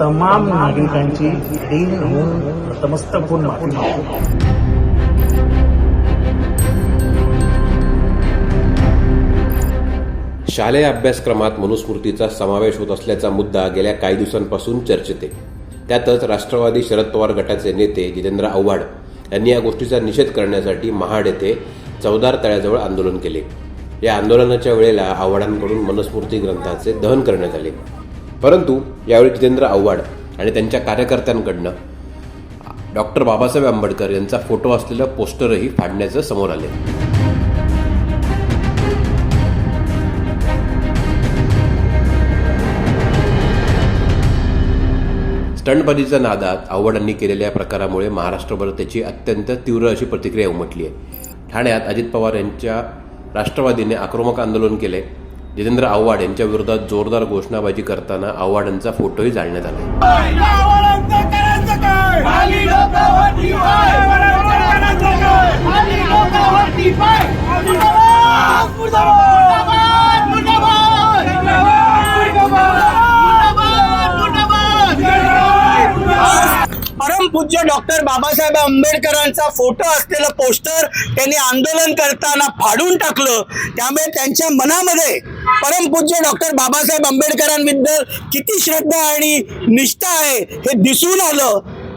तमाम नागरिकांची दिन होऊन नतमस्तक होऊन माफी मागतो शालेय अभ्यासक्रमात मनुस्मृतीचा समावेश होत असल्याचा मुद्दा गेल्या काही दिवसांपासून चर्चेत आहे. त्यातच राष्ट्रवादी शरद पवार गटाचे नेते जितेंद्र आव्हाड यांनी या गोष्टीचा निषेध करण्यासाठी महाड येथे चौदार तळ्याजवळ आंदोलन केले. या आंदोलनाच्या वेळेला आव्हाडांकडून मनुस्मृती ग्रंथाचे दहन करण्यात आले. परंतु यावेळी जितेंद्र आव्हाड आणि त्यांच्या कार्यकर्त्यांकडनं डॉक्टर बाबासाहेब आंबेडकर यांचा फोटो असलेलं पोस्टरही फाडण्याचं समोर आले स्टंटबाजीच्या नादात आव्हाडांनी केलेल्या प्रकारामुळे महाराष्ट्रभर त्याची अत्यंत तीव्र अशी प्रतिक्रिया उमटली आहे. ठाण्यात अजित पवार यांच्या राष्ट्रवादीने आक्रमक आंदोलन केले जितेंद्र आव्हाड यांच्या विरोधात जोरदार घोषणाबाजी करताना आव्हाडांचा फोटोही जाळण्यात आला पूज्य परमपूज्य डॉक्टर बाबासाहेब आंबेडकरांचा फोटो असलेलं पोस्टर त्यांनी आंदोलन करताना फाडून टाकलं. त्यामुळे त्यांच्या मनामध्ये परमपूज्य डॉक्टर बाबासाहेब आंबेडकरांबद्दल किती श्रद्धा आणि निष्ठा आहे हे दिसून आलं.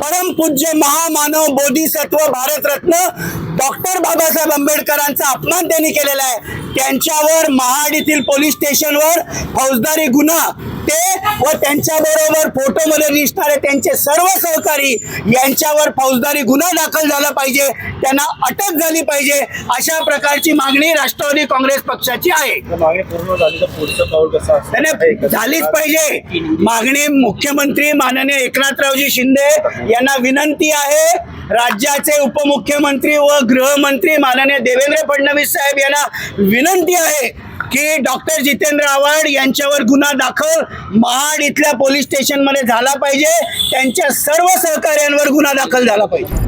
परमपूज्य महामानव बोधिसत्व भारतरत्न डॉक्टर बाबासाहेब आंबेडकरांचा अपमान त्यांनी केलेला आहे. त्यांच्यावर महाड येथील पोलीस स्टेशनवर फौजदारी गुन्हा ते व त्यांच्याबरोबर फोटोमध्ये दिसणारे त्यांचे सर्व सहकारी यांच्यावर फौजदारी गुन्हा दाखल झाला पाहिजे त्यांना अटक झाली पाहिजे अशा प्रकारची मागणी राष्ट्रवादी काँग्रेस पक्षाची आहे. झालीच पाहिजे. मागणी मुख्यमंत्री माननीय एकनाथरावजी शिंदे यांना विनंती आहे. राज्याचे उपमुख्यमंत्री व गृहमंत्री माननीय देवेंद्र फडणवीस साहेब यांना विनंती आहे. की डॉक्टर जितेंद्र आव्हाड यांच्यावर गुन्हा दाखल महाड इथल्या पोलीस स्टेशनमध्ये झाला पाहिजे. त्यांच्या सर्व सहकार्यांवर गुन्हा दाखल झाला पाहिजे.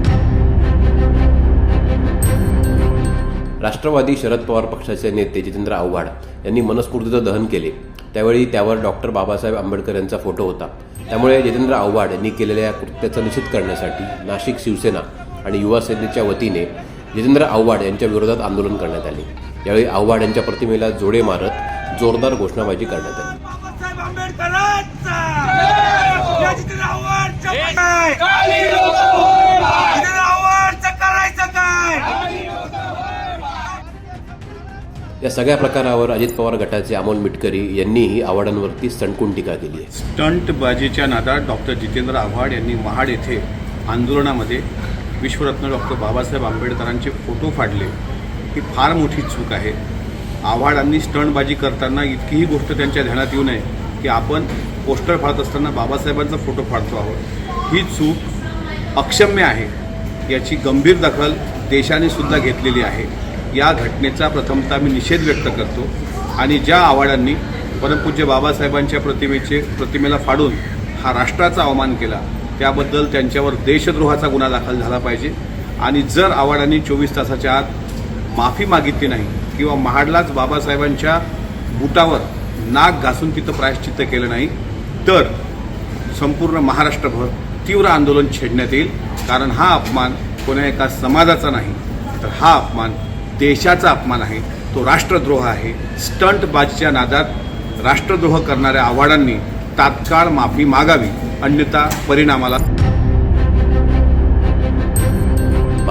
राष्ट्रवादी शरद पवार पक्षाचे नेते जितेंद्र आव्हाड यांनी मनस्फूर्तीचं दहन केले. त्यावेळी त्यावर डॉक्टर बाबासाहेब आंबेडकर यांचा फोटो होता. त्यामुळे जितेंद्र आव्हाड यांनी केलेल्या कृत्याचा निषेध करण्यासाठी नाशिक शिवसेना आणि युवा सेनेच्या वतीने जितेंद्र आव्हाड यांच्या विरोधात आंदोलन करण्यात आले. यावेळी आव्हाड यांच्या प्रतिमेला जोडे मारत जोरदार घोषणाबाजी करण्यात आली. या सगळ्या प्रकारावर अजित पवार गटाचे अमोल मिटकरी यांनीही आव्हाडांवरती सणकून टीका केली आहे. स्टंटबाजीच्या नादात डॉक्टर जितेंद्र आव्हाड यांनी महाड येथे आंदोलनामध्ये विश्वरत्न डॉक्टर बाबासाहेब आंबेडकरांचे फोटो फाडले. ही फार मोठी चूक आहे. आव्हाडांनी स्टंटबाजी करताना इतकीही गोष्ट त्यांच्या ध्यानात येऊ नये की आपण पोस्टर फाडत असताना बाबासाहेबांचा फोटो फाडतो आहोत. ही चूक अक्षम्य आहे. याची गंभीर दखल देशाने सुद्धा घेतलेली आहे. या घटनेचा प्रथमतः मी निषेध व्यक्त करतो आणि ज्या आव्हाडांनी परमपूज्य बाबासाहेबांच्या प्रतिमेचे प्रतिमेला फाडून हा राष्ट्राचा अवमान केला त्याबद्दल त्यांच्यावर देशद्रोहाचा गुन्हा दाखल झाला पाहिजे. आणि जर आव्हाडांनी चोवीस तासाच्या आत माफी मागितली नाही किंवा महाडलाच बाबासाहेबांच्या बुटावर नाक घासून तिथं प्रायश्चित्त केलं नाही तर संपूर्ण महाराष्ट्रभर तीव्र आंदोलन छेडण्यात येईल कारण हा अपमान कोण्या एका समाजाचा नाही तर हा अपमान देशाचा अपमान आहे. तो राष्ट्रद्रोह आहे. स्टंटबाजीच्या नादात राष्ट्रद्रोह करणाऱ्या आव्हाडांनी तात्काळ माफी मागावी अन्यथा परिणामाला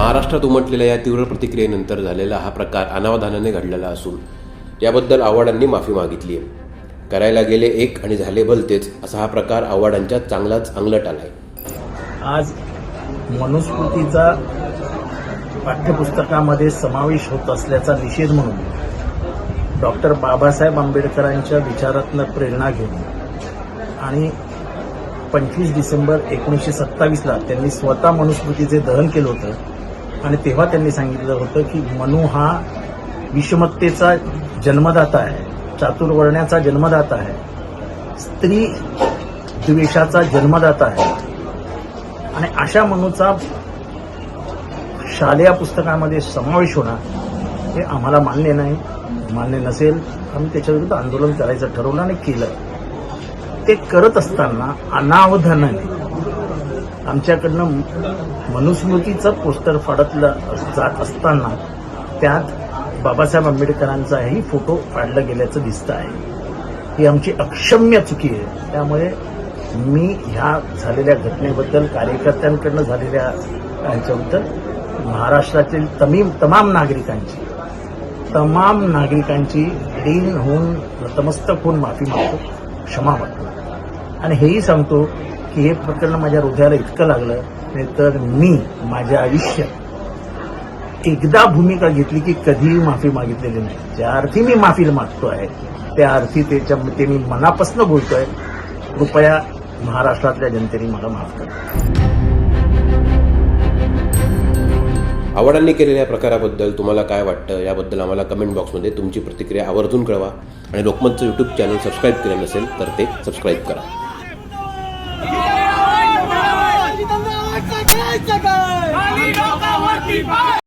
महाराष्ट्रात उमटलेल्या या तीव्र प्रतिक्रियेनंतर झालेला हा प्रकार अनावधानाने घडलेला असून याबद्दल आव्हाडांनी माफी मागितली आहे. करायला गेले एक आणि झाले भलतेच असा हा प्रकार आव्हाडांच्या चांगलाच अंगलट आलाय. आज मनुस्मृतीचा पाठ्यपुस्तकामध्ये समावेश होत असल्याचा निषेध म्हणून डॉक्टर बाबासाहेब आंबेडकरांच्या विचारातनं प्रेरणा घेऊन आणि पंचवीस डिसेंबर एकोणीसशे सत्तावीसला त्यांनी स्वतः मनुस्मृतीचे दहन केलं होतं. आणि तेव्हा त्यांनी सांगितलं होतं की मनू हा विषमतेचा जन्मदाता आहे चातुर्वर्ण्याचा जन्मदाता आहे स्त्री द्वेषाचा जन्मदाता आहे. आणि अशा मनूचा शालेय पुस्तकामध्ये समावेश होणार हे आम्हाला मान्य नाही मान्य नसेल. आम्ही त्याच्याविरुद्ध आंदोलन करायचं ठरवलं आणि केलं. ते करत असताना अनावधानाने आमच्याकडनं मनुस्मृतीचं पोस्टर फाडतलं जात असताना त्यात बाबासाहेब आंबेडकरांचाही फोटो फाडला गेल्याचं दिसतं आहे. ही आमची अक्षम्य चुकी आहे. त्यामुळे मी ह्या झालेल्या घटनेबद्दल कार्यकर्त्यांकडनं झालेल्या ह्याच्याबद्दल महाराष्ट्रातील तमीम तमाम नागरिकांची तमाम नागरिकांची लीन होऊन नतमस्तक होऊन माफी मागतो क्षमा मागतो. आणि हेही सांगतो की हे प्रकरण माझ्या हृदयाला इतकं लागलं नाही तर मी माझ्या आयुष्यात एकदा भूमिका घेतली की कधीही माफी मागितलेली नाही. ज्या अर्थी मी माफी मागतो आहे त्या अर्थी त्याच्या ते मी मनापासून बोलतोय कृपया महाराष्ट्रातल्या जनतेने मला माफ करा. आव्हाडांनी केलेल्या प्रकाराबद्दल तुम्हाला काय वाटतं याबद्दल आम्हाला कमेंट बॉक्समध्ये तुमची प्रतिक्रिया आवर्जून कळवा. आणि लोकमतचं यूट्यूब चॅनल सबस्क्राईब केलं नसेल तर ते सबस्क्राईब करा. Viva!